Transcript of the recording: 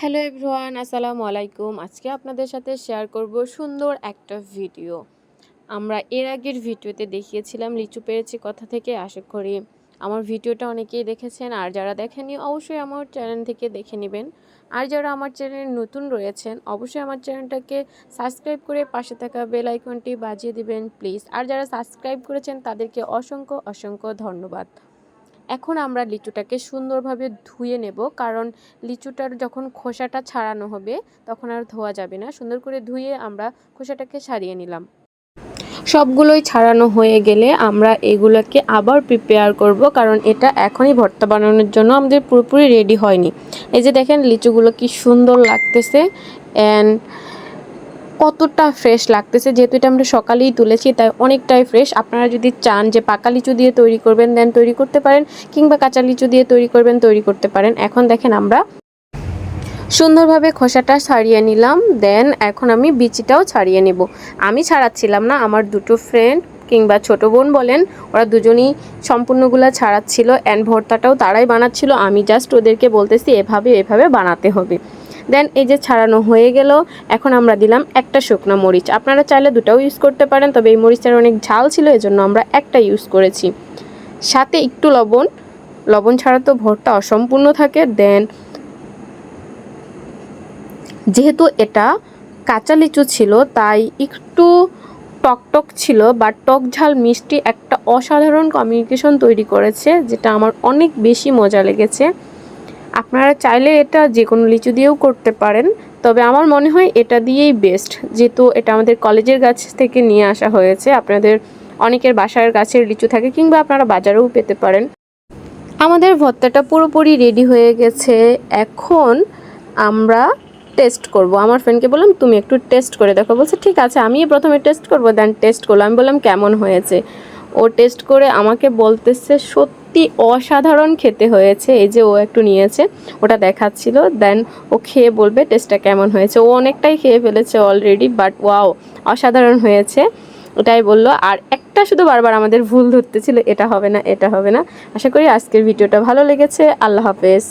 Hello everyone, আসসালামু আলাইকুম। আজকে আপনাদের সাথে শেয়ার করব সুন্দর একটা ভিডিও আমরা এর আগের ভিডিওতে দেখিয়েছিলাম লিচু পেরেছি কথা থেকে, আশা করি আমার ভিডিওটা অনেকেই দেখেছেন। আর যারা দেখেনি অবশ্যই আমার চ্যানেল থেকে দেখে নেবেন। আর যারা আমার চ্যানেলে নতুন রয়েছেন, অবশ্যই আমার চ্যানেলটাকে সাবস্ক্রাইব করে পাশে থাকা বেল আইকনটি বাজিয়ে দিবেন প্লিজ আর যারা সাবস্ক্রাইব করেছেন, তাদেরকে অসংখ্য অসংখ্য ধন্যবাদ। এখন আমরা লিচুটাকে সুন্দরভাবে ধুয়ে নেব, কারণ লিচুটার যখন খোসাটা ছাড়ানো হবে, তখন আর ধোয়া যাবে না। সুন্দর করে ধুয়ে আমরা খোসাটাকে সারিয়ে নিলাম। সবগুলোই ছাড়ানো হয়ে গেলে আমরা এগুলোকে আবার প্রিপেয়ার করব, কারণ এটা এখনই ভর্তা বানানোর জন্য আমাদের পুরোপুরি রেডি হয়নি। এই যে দেখেন, লিচুগুলো কি সুন্দর লাগতেছে। অ্যান্ড কতটা ফ্রেশ লাগতেছে। যেহেতু এটা আমরা সকালেই তুলেছি, তাই অনেকটাই ফ্রেশ আপনারা যদি চান যে পাকা লিচু দিয়ে তৈরি করবেন দেন তৈরি করতে পারেন, কিংবা কাঁচা লিচু দিয়ে তৈরি করবেন, তৈরি করতে পারেন। এখন দেখেন আমরা সুন্দরভাবে খোসাটা ছাড়িয়ে নিলাম। দেন এখন আমি বিচিটাও ছাড়িয়ে নেব। আমি ছাড়াচ্ছিলাম না, আমার দুটো ফ্রেন্ড কিংবা ছোট বোন বলেন, ওরা দুজনই সম্পূর্ণগুলো ছাড়াচ্ছিল অ্যান্ড ভর্তাটাও তারাই বানাচ্ছিল। আমি জাস্ট ওদেরকে বলতেছি, এভাবে এভাবে বানাতে হবে। দেন এই যে ছাড়ানো হয়ে গেল, এখন আমরা দিলাম একটা শুকনো মরিচ। আপনারা চাইলে দুটাও ইউজ করতে পারেন, তবে এই মরিচটার অনেক ঝাল ছিল, এজন্য আমরা একটা ইউজ করেছি। সাথে একটু লবণ। লবণ ছাড়া তো ভরটা অসম্পূর্ণ থাকে। দেন যেহেতু এটা কাঁচা লিচু ছিল, তাই একটু টকটক ছিল বা টক ঝাল মিষ্টি একটা অসাধারণ কমিউনিকেশন তৈরি করেছে, যেটা আমার অনেক বেশি মজা লেগেছে। আপনারা চাইলে এটা যে কোনো লিচু দিয়েও করতে পারেন, তবে আমার মনে হয় এটা দিয়েই বেস্ট যেহেতু এটা আমাদের কলেজের গাছ থেকে নিয়ে আসা হয়েছে, আপনাদের অনেকের বাসার গাছের লিচু থাকে কিংবা আপনারা বাজারেও পেতে পারেন। আমাদের ভর্তাটা পুরোপুরি রেডি হয়ে গেছে। এখন আমরা টেস্ট করব। আমার ফ্রেন্ডকে বললাম, তুমি একটু টেস্ট করে দেখো। বলছে, ঠিক আছে আমি প্রথমে টেস্ট করব দেন টেস্ট করল আমি বললাম, কেমন হয়েছে? ও টেস্ট করে আমাকে বলতেছে, সত্যি অসাধারণ খেতে হয়েছে। এই যে ও একটু নিয়েছে, ওটা দেখাচ্ছিল। দেন ও খেয়ে বলবে টেস্টটা কেমন হয়েছে। ও অনেকটাই খেয়ে ফেলেছে অলরেডি বাট ওয়াও অসাধারণ হয়েছে। ওটাই বলল। আর একটা শুধু বারবার আমাদের ভুল ধরতেছিল, এটা হবে না, এটা হবে না। আশা করি আজকের ভিডিওটা ভালো লেগেছে। আল্লাহ হাফেজ।